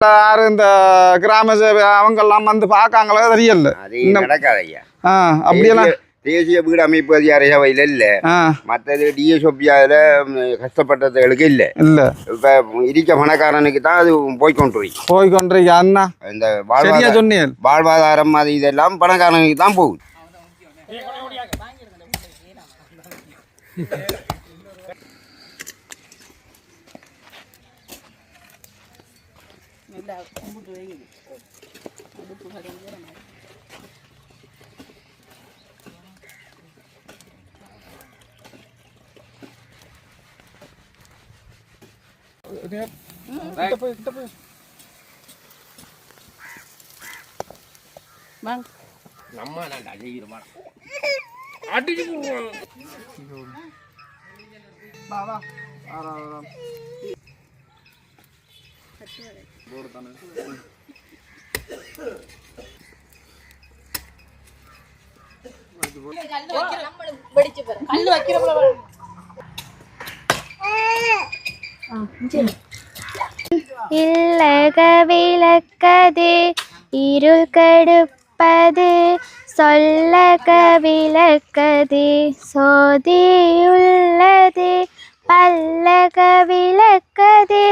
யாரு இந்த கிராம சேவை அவங்க எல்லாம் வந்து பார்க்காங்களோ தெரியல. அப்படியெல்லாம் தேசிய- வீடு அமைப்பு அதிகார சபையில் இல்லை. மற்றது டிஎஸ்ஓபியாவில் கஷ்டப்பட்டதுகளுக்கு இல்லை. இல்ல. இப்போ இருக்க பணக்காரனுக்கு தான் அது போய் கொண்டு போய் அண்ணா இந்த சரியா வாழ்வாதார சொன்னீங்க வாழ்வாதாரம் அது இதெல்லாம் பணக்காரனுக்கு தான் 컴퓨터 여기 đi, 가던 đi, 말이야. Lihat, kita punya, kita punya. Bang. Lama nak dah đi đi Ada je rumah. Bawa, arah arah. Kacau. கல்லு வைக்கிறப்ப இல்லக விளக்கது இருள் கெடுப்பது சொல்லக விளக்கது சோதி உள்ளது பல்லக விளக்கது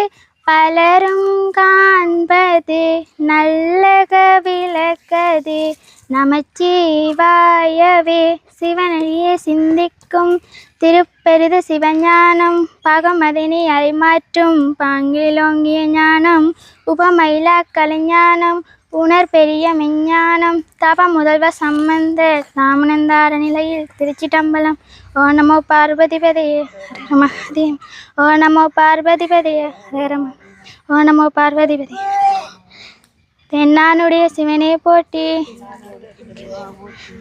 பலரும் காண்பது நல்லக விளக்கது. நமச்சிவாயவே சிவனடியே சிந்திக்கும் திருப்பெரிது சிவஞானம். பகமதினி அறிமாற்றும் பாங்கிலோங்கிய ஞானம். உபமயிலா கலைஞானம் உணர் பெரிய மெஞ்ஞானம் தப முதல்வ சம்பந்த தாமனந்தார நிலையில் திருச்சிட்டம்பலம். ஓ நமோ பார்வதிபதியே ரமதேம் ஓ நமோ பார்வதிபதியே ரம ஓ நமோ பார்வதிபதி. தென்னானுடைய சிவனே போற்றி.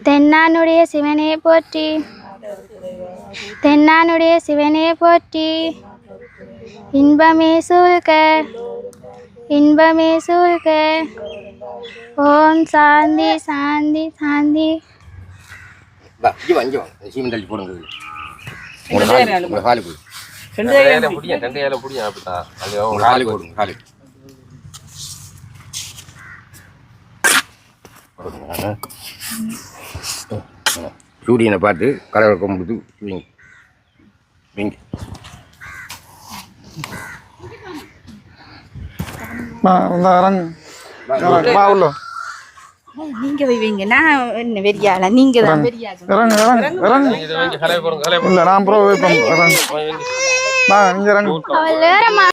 தென்னானுடைய சிவனே போற்றி. தென்னானுடைய சிவனே போற்றி. இன்பமே சூழ்க இன்பமே சூழ்க. ஓம் சாந்தி சாந்தி சாந்தி. வா இங்கே வா இங்கே வா. சீமன் தள்ளி போடுங்க. காலு உங்களை காலு போடு புடியும் ரெண்டு ஏழை புடியும் அப்படித்தான் அது உங்களை காலு போடுங்க காலு சூரியனை பார்த்து கடவுளை கும்பிடுது வீங்க வீங்க இறங்கு உள்ள. நீங்க வைவீங்க நான் என்ன வெறியாள நீங்க தான். வெறியாள இறங்கு இறங்கு இறங்கு. இல்ல நான் ப்ரோ வைப்பேன் இறங்கு. வா நீங்க இறங்கு. அவள் வேறம்மா.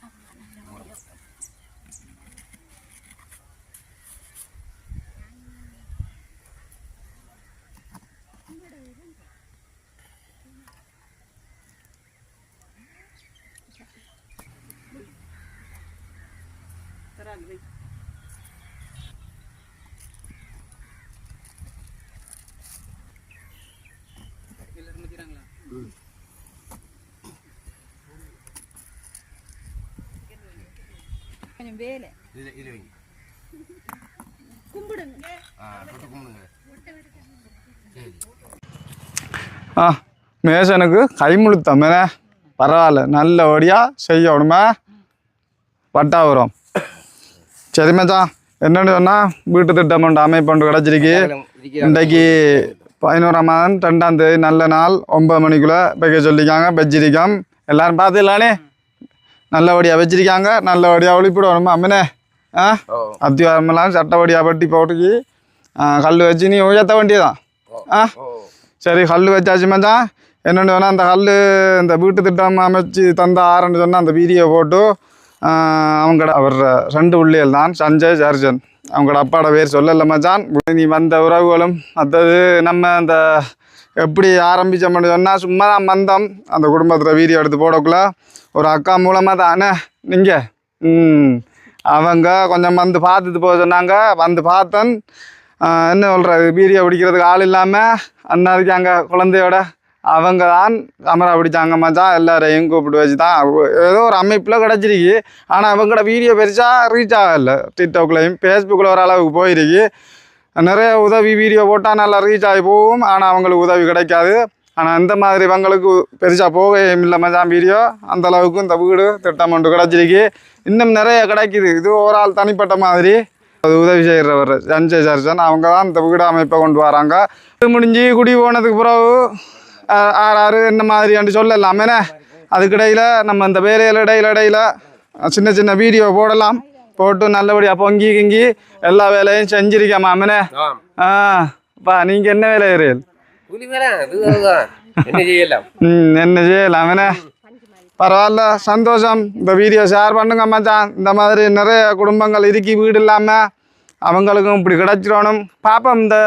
கொஞ்சம் வேலை. இது இது வைங்க கும்பிடுங்க. ஆ தொட்டு கும்பிடுங்க. ஆ மேசனுக்கு கைமுழுத்தம் பரவாயில்ல நல்லபடியாக செய்யணுமே. பட்டாபுரம் சரி மச்சான் என்னன்னு சொன்னால் வீட்டு திட்டம் ஒன்று அமைப்பொண்டு கிடச்சிருக்கு. இன்றைக்கு பதினோராம் மாதம் ரெண்டாம் தேதி நல்ல நாள் ஒன்பது மணிக்குள்ளே வைக்க சொல்லியிருக்காங்க வச்சிருக்கோம். எல்லாரும் பார்த்துலானே நல்லபடியாக வச்சிருக்காங்க. நல்லபடியாக ஒளிப்பிடணும். அம்மனே ஆ? ஓ. அத்தியாரமெல்லாம் சட்டப்படியாக பட்டி போட்டுக்கு கல் வச்சு நீ உயர்த்த வேண்டியதான் ஆ? சரி கல் வச்சாச்சு மச்சான். என்னென்னு சொன்னால் அந்த கல் இந்த வீட்டு திட்டம் அமைச்சு தந்த ஆரன்னு சொன்னால் அந்த வீடியோ போட்டு அவங்கட அவர் ரெண்டு உள்ளியல் தான் சஞ்சய் சர்ஜன். அவங்களோட அப்பாட பேர் சொல்லல மச்சான். நீ வந்த உறவுகளும் மற்றது நம்ம அந்த எப்படி ஆரம்பித்தோம்னு சொன்னால் சும்மா தான் வந்தோம். அந்த குடும்பத்தில் வீடியோ எடுத்து போடக்குள்ள ஒரு அக்கா மூலமாக தானே நீங்கள் ம். அவங்க கொஞ்சம் வந்து பார்த்துட்டு போக சொன்னாங்க. வந்து பார்த்தேன் என்ன சொல்கிறது வீடியோ பிடிக்கிறதுக்கு ஆள் இல்லாமல் அண்ணா அங்கே குழந்தையோட. அவங்க தான் கேமரா பிடிச்சாங்க மச்சான். எல்லாரையும் கூப்பிட்டு வச்சு தான் ஏதோ ஒரு அமைப்பில் கிடச்சிருக்கு. ஆனால் அவங்களோட வீடியோ பெருசாக ரீச் ஆகலை. டிக்டாக்லேயும் ஃபேஸ்புக்கில் ஒரு அளவுக்கு போயிருக்கு. நிறைய உதவி வீடியோ போட்டால் நல்லா ரீச் ஆகி போகும். ஆனால் அவங்களுக்கு உதவி கிடைக்காது. ஆனால் இந்த மாதிரி இவங்களுக்கு பெருசாக போக இல்லை மச்சான் வீடியோ. அந்த அளவுக்கு இந்த வீடு திட்டம் ஒன்று கிடச்சிருக்கு. இன்னும் நிறைய கிடைக்குது. இது ஒரு ஆள் தனிப்பட்ட மாதிரி. அது உதவி செய்கிறவர் சஞ்சய் சர்ஜன். அவங்க தான் இந்த வீடு அமைப்பை கொண்டு வராங்க. இது முடிஞ்சு குடி போனதுக்கு பிறகு ஆறு ஆறு என்ன மாதிரியாண்டு சொல்லலாம். என்ன? அதுக்கிடையில் நம்ம இந்த வேலையில் இடையில இடையில சின்ன சின்ன வீடியோ போடலாம். போட்டு நல்லபடியாக பொங்கி கிங்கி எல்லா வேலையும் செஞ்சிருக்கேன் மாமனே ஆ பா நீங்கள் என்ன வேலை ஏறியல் என்ன செய்யலாம்? என்ன பரவாயில்ல சந்தோஷம். இந்த வீடியோ ஷேர் பண்ணுங்க மச்சான். இந்த மாதிரி நிறைய குடும்பங்கள் இருக்கி வீடு இல்லாமல் அவங்களுக்கும் இப்படி கிடைச்சிடணும். பார்ப்போம் இந்த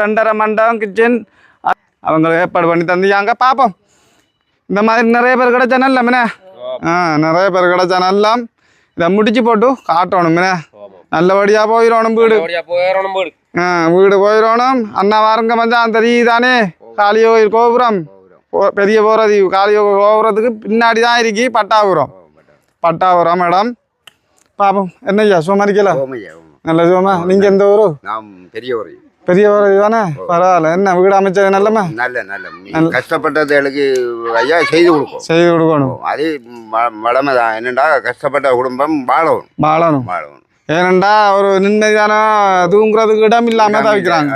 ரெண்டரை மண்டபம் கிச்சன் அவங்களுக்கு ஏற்பாடு பண்ணி தந்தியாங்க பார்ப்போம் இந்த மாதிரி நிறைய பேர் கிடைச்சா நல்ல மினே ஆ நிறைய பேர் கிடைச்சா நல்லா. இதை முடிச்சு போட்டு காட்டணும் மினே நல்லபடியாக போயிடணும் வீடு ஆ வீடு போயிடணும் அண்ணா வாருங்க மச்சான் தெரியுதானே காளியோயில் கோபுரம் பெரிய போகிறது காளியோ கோபுரத்துக்கு பின்னாடி தான் இருக்கு பட்டாபுரம் பட்டாபுரம் மேடம் பாப்போம் என்னய்யா ஓமையா ஓமை. நல்ல சுகமா நீங்கள் எந்த ஊரு பெரிய ஒரு பெரிய ஊர் தானே பரவாயில்ல. என்ன வீடு அமைச்சது நல்லமா நல்ல நல்ல. கஷ்டப்பட்டதுகளுக்கு ஐயா செய்து கொடுப்போம் செய்து கொடுக்கணும். அது வளமை தான். என்னடா கஷ்டப்பட்ட குடும்பம் வாழணும். வாழணும். வாழணும். ஏனண்டா ஒரு நிம்மதியான தூங்குறதுக்கு இடம் இல்லாம தவிக்கிறாங்க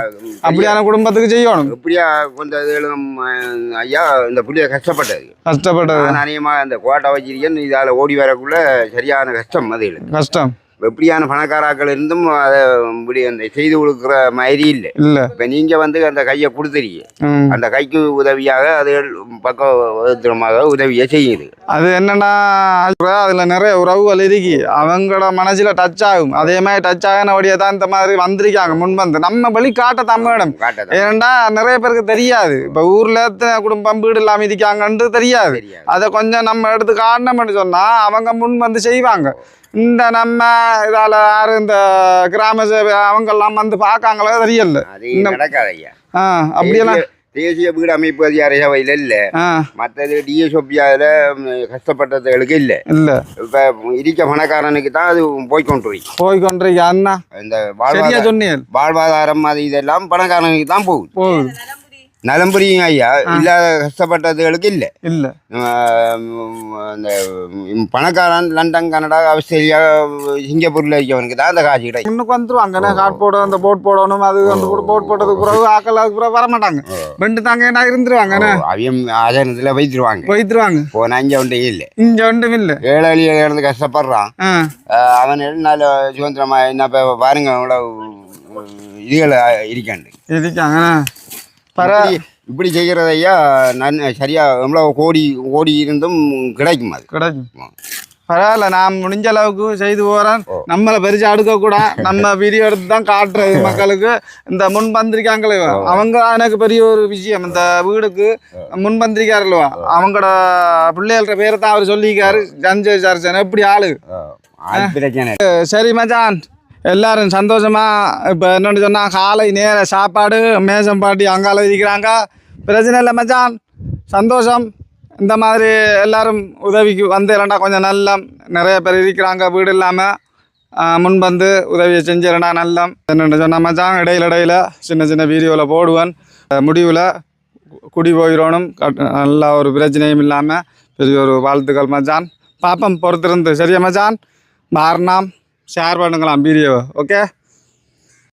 அப்படியான குடும்பத்துக்கு செய்யணும். எப்படியா கொஞ்சம் இதுகளும் ஐயா இந்த புள்ளிய கஷ்டப்பட்டது. கஷ்டப்பட்டது. நான் இந்த கோட்டை வச்சிருக்கேன் இதால் ஓடி வரக்குள்ள சரியான கஷ்டம் அது கஷ்டம். எப்படியான பணக்காராக்கள் இருந்தும் அதை இப்படி அந்த செய்து கொடுக்குற மாதிரி இல்லை. இல்ல. இப்போ நீங்கள் வந்து அந்த கையை கொடுத்துறீங்க. அந்த கைக்கு உதவியாக அது பக்கமாக உதவியை செய்யுது. அது என்னன்னா அதுல நிறைய உறவுகள் இருக்கு. அவங்களோட மனசுல டச் ஆகும். அதே மாதிரி டச் ஆகினபடியே தான் இந்த மாதிரி வந்திருக்காங்க முன் வந்து நம்ம வழி காட்ட தமிழம் காட்டதான் ஏனண்டா நிறைய பேருக்கு தெரியாது. இப்ப ஊர்ல குடும்பம் வீடு இல்லாம இருக்காங்கன்ட்டு தெரியாது. அதை கொஞ்சம் நம்ம எடுத்து காட்டணும்னு சொன்னா அவங்க முன் வந்து செய்வாங்க. இந்த நம்ம இதால யாரு இந்த கிராம சேவை அவங்கெல்லாம் வந்து பார்க்காங்களோ தெரியல. நடக்காது ஐயா ஆ அப்படியெல்லாம் தேசிய- வீடு அமைப்பு அதிகார சபையில் இல்லை. மற்றது டிஎஸ்ஓபியாவில் கஷ்டப்பட்டதுகளுக்கு இல்லை. இல்ல. இப்போ இருக்க பணக்காரனுக்கு தான் அது போய் கொண்டு போய். கொண்டிருக்க அண்ணா. இந்த வாழ்வாதாரம் சொன்னீங்க வாழ்வாதாரம் அது இதெல்லாம் பணக்காரனுக்கு தான் போகுது. போகுது. நலம் புரியுங்க ஐயா இல்லாத கஷ்டப்பட்டதுகளுக்கு இல்லை. இல்ல. அந்த பணக்காரன் லண்டன் கனடா ஆஸ்திரேலியா சிங்கப்பூரில் இருக்கவனுக்கு தான் அந்த காசு கிடைக்கும். முன்னுக்கு வந்துருவாங்க காட் போட அந்த போட் போடணும் அது அந்த போட் போட்டதுக்கு பிறகு ஆக்கள் அதுக்கு பிறகு வர மாட்டாங்க ரெண்டு தாங்க என்ன இருந்துருவாங்க அவையும் ஆதனத்தில் வைத்துருவாங்க போயிட்டுருவாங்க. போன அஞ்சு ஒன்றே இல்லை. இங்க ஒன்றும் இல்லை. ஏழாளியில் இருந்து கஷ்டப்படுறான். அவன் நல்ல சுதந்திரமா என்ன பாருங்க அவ்வளோ இதுகள் இருக்காண்டு. இருக்காங்க இப்படி- இப்படி செய்கிறது ஐயா நன் சரியா எவ்வளோ கோடி கோடி இருந்தும் கிடைக்கும் அது. கிடைக்கும். பரவாயில்ல நான் முடிஞ்ச அளவுக்கு செய்து போகிறேன் நம்மளை பெருசா அடுக்க கூட நம்ம வீடியோ எடுத்து தான் காட்டுறது மக்களுக்கு. இந்த முன் வந்திருக்காங்களே அவங்க எனக்கு பெரிய ஒரு விஷயம். இந்த வீடுக்கு முன் வந்திருக்காருல்வா அவங்களோட பிள்ளைகள்ட்ட பேரை தான் அவர் சொல்லிக்காரு சஞ்சய் சர்ஜன் எப்படி ஆளு? சரி மச்சான். எல்லாரும் சந்தோஷமாக இப்போ என்னென்னு சொன்னால் காலை நேர சாப்பாடு மேசம் பாட்டி அங்கால இருக்கிறாங்க. பிரச்சனை இல்லை மச்சான். சந்தோஷம். இந்த மாதிரி எல்லாரும் உதவிக்கு வந்து கொஞ்சம் நல்ல நிறைய பேர் இருக்கிறாங்க வீடு இல்லாமல் முன் வந்து உதவியை செஞ்சிடண்டா நல்ல. என்னென்னு சொன்ன மச்சான் இடையில இடையில சின்ன சின்ன வீடியோவில் போடுவேன். முடிவில் குடி போயிடணும் கட்- நல்லா ஒரு பிரச்சனையும் இல்லாமல் பெரிய ஒரு வாழ்த்துக்கள் மச்சான். பாப்பம் பொறுத்திருந்து சரியா மச்சான்? மாறினாம் ஷேர் பண்ணுங்களாம் வீடியோவை ஓகே